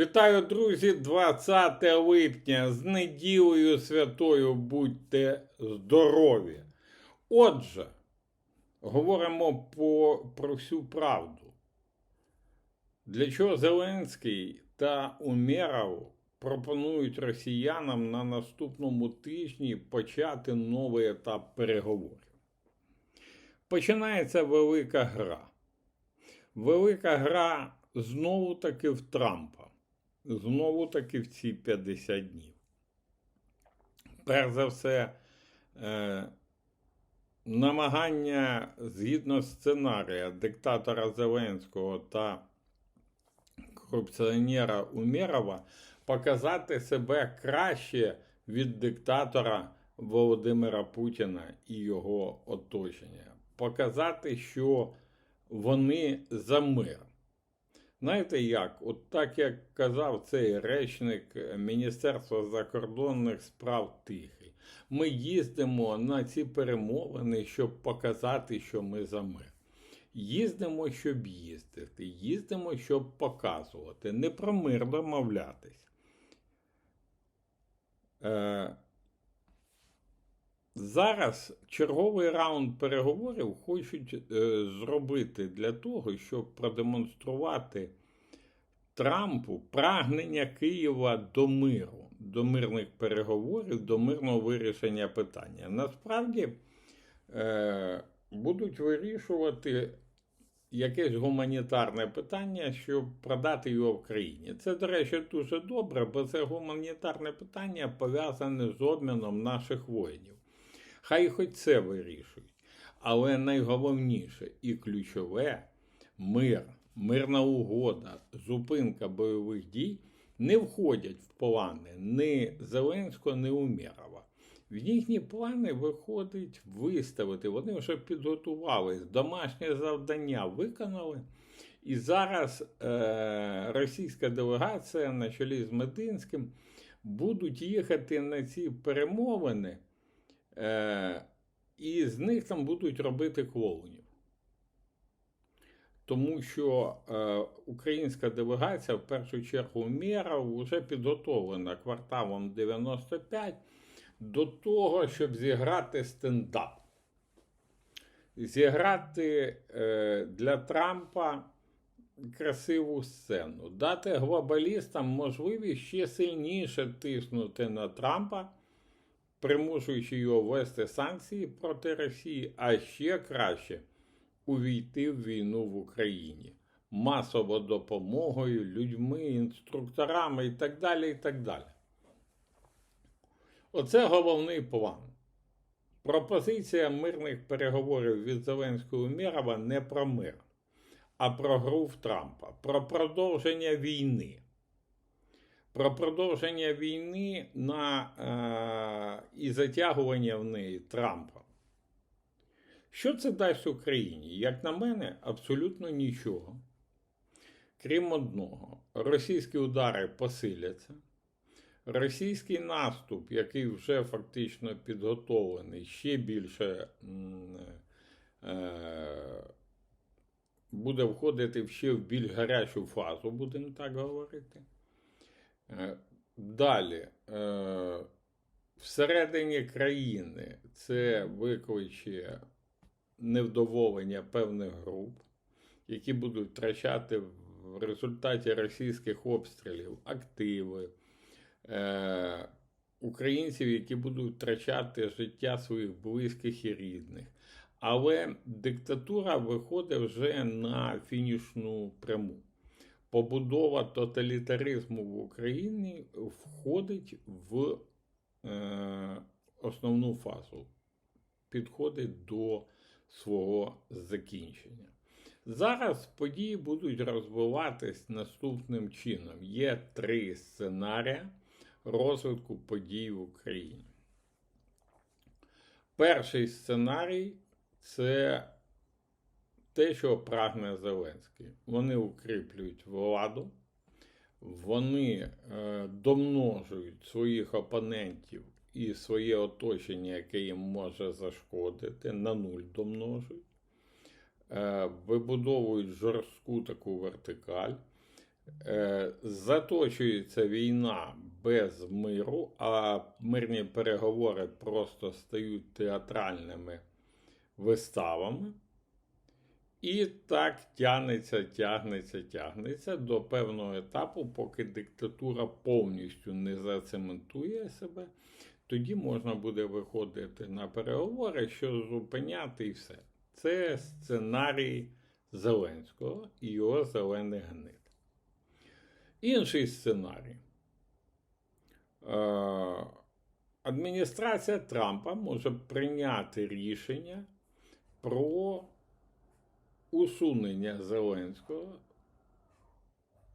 Вітаю, друзі, 20 липня з неділею святою будьте здорові. Отже, говоримо по, про всю правду. Для чого Зеленський та Умєров пропонують росіянам на наступному тижні почати новий етап переговорів? Починається велика гра. Велика гра знову таки в Трампа. Знову таки в ці 50 днів. Перш за все, е, намагання згідно сценарія диктатора Зеленського та корупціонера Умєрова показати себе краще від диктатора Володимира Путіна і його оточення. Показати, що вони за мир. Знаєте як? От так як казав цей речник Міністерства закордонних справ Тихий, ми їздимо на ці перемовини, щоб показати, що ми за мир. Їздимо, щоб їздити, їздимо, щоб показувати, не про мир домовлятись. Е, Зараз черговий раунд переговорів хочуть е, зробити для того, щоб продемонструвати Трампу прагнення Києва до миру, до мирних переговорів, до мирного вирішення питання. Насправді е, будуть вирішувати якесь гуманітарне питання, щоб продати його в країні. Це, до речі, дуже добре, бо це гуманітарне питання пов'язане з обміном наших воїнів. Хай хоч це вирішують. Але найголовніше і ключове мир, мирна угода, зупинка бойових дій не входять в плани ні Зеленського, ні Умєрова. В їхні плани виходить виставити. Вони вже підготувались, домашнє завдання виконали. І зараз е- російська делегація на чолі з Мединським будуть їхати на ці перемовини. Е, і з них там будуть робити клоунів. Тому що е, українська делегація, в першу чергу, мера вже підготовлена кварталом 95 до того, щоб зіграти стендап. Зіграти е, для Трампа красиву сцену, дати глобалістам можливість ще сильніше тиснути на Трампа примушуючи його ввести санкції проти Росії, а ще краще увійти в війну в Україні масово допомогою, людьми, інструкторами і так далі. і так далі. Оце головний план. Пропозиція мирних переговорів від Зеленського Мірова не про мир, а про гру в Трампа, про продовження війни про продовження війни на, е, і затягування в неї Трампа. Що це дасть Україні? Як на мене, абсолютно нічого. Крім одного, російські удари посиляться. Російський наступ, який вже фактично підготовлений, ще більше е, буде входити ще в більш гарячу фазу, будемо так говорити. Е, далі, е, всередині країни це викличе невдоволення певних груп, які будуть втрачати в результаті російських обстрілів активи, е, українців, які будуть втрачати життя своїх близьких і рідних. Але диктатура виходить вже на фінішну пряму побудова тоталітаризму в Україні входить в е, основну фазу, підходить до свого закінчення. Зараз події будуть розвиватись наступним чином. Є три сценарії розвитку подій в Україні. Перший сценарій це те, що прагне Зеленський. Вони укріплюють владу, вони е, домножують своїх опонентів і своє оточення, яке їм може зашкодити, на нуль домножують, е, вибудовують жорстку таку вертикаль. Е, Заточується війна без миру, а мирні переговори просто стають театральними виставами. І так тягнеться, тягнеться, тягнеться до певного етапу, поки диктатура повністю не зацементує себе, тоді можна буде виходити на переговори, що зупиняти і все. Це сценарій Зеленського і його зелений гнит. Інший сценарій. Е, Адміністрація Трампа може прийняти рішення про усунення Зеленського.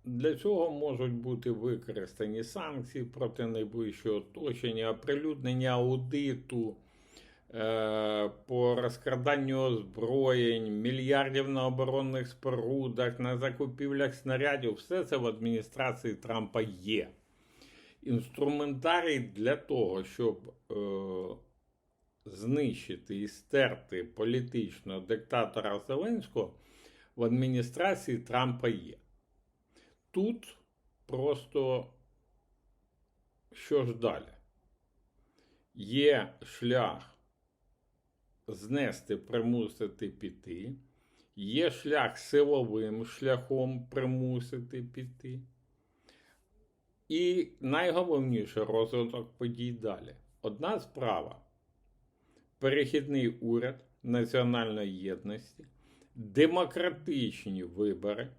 Для цього можуть бути використані санкції проти найближчого оточення, оприлюднення аудиту е, по розкраданню озброєнь, мільярдів на оборонних спорудах, на закупівлях снарядів. Все це в адміністрації Трампа є. Інструментарій для того, щоб е, знищити і стерти політичного диктатора Зеленського в адміністрації Трампа є. Тут просто що ж далі? Є шлях знести, примусити піти, є шлях силовим шляхом примусити піти. І найголовніше розвиток подій далі. Одна справа перехідний уряд національної єдності, демократичні вибори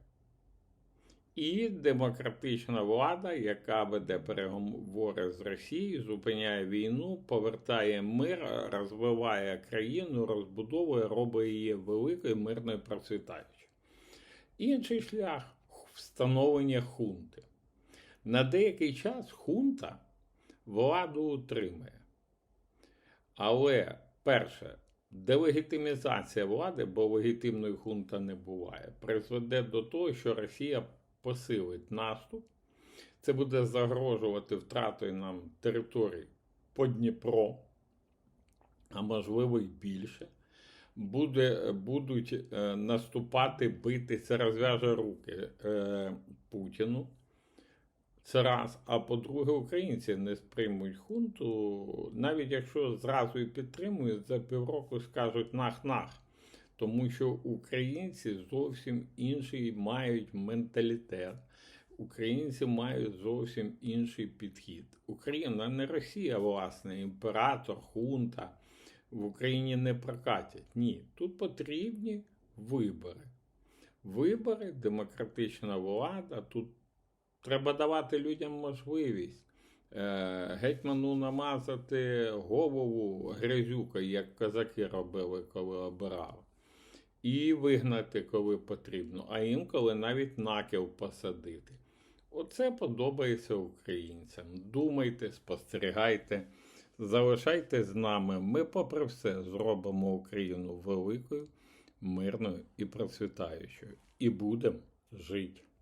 і демократична влада, яка веде переговори з Росією, зупиняє війну, повертає мир, розвиває країну, розбудовує, робить її великою, мирною процвітаючою. Інший шлях встановлення хунти. На деякий час хунта владу утримує. Але перше, делегітимізація влади, бо легітимної хунта не буває, призведе до того, що Росія посилить наступ. Це буде загрожувати втратою нам територій по Дніпро, а можливо й більше. Буде, Будуть е, наступати, бити, це розв'яже руки е, Путіну. Це раз. А по-друге, українці не сприймуть хунту, навіть якщо зразу і підтримують, за півроку скажуть нах-нах. Тому що українці зовсім інший мають менталітет. Українці мають зовсім інший підхід. Україна не Росія, власне, імператор, хунта. В Україні не прокатять. Ні, тут потрібні вибори. Вибори, демократична влада. Тут треба давати людям можливість е, гетьману намазати голову грязюка, як козаки робили, коли обирали. І вигнати, коли потрібно, а інколи навіть наків посадити. Оце подобається українцям. Думайте, спостерігайте, залишайте з нами. Ми, попри все, зробимо Україну великою, мирною і процвітаючою. І будемо жити.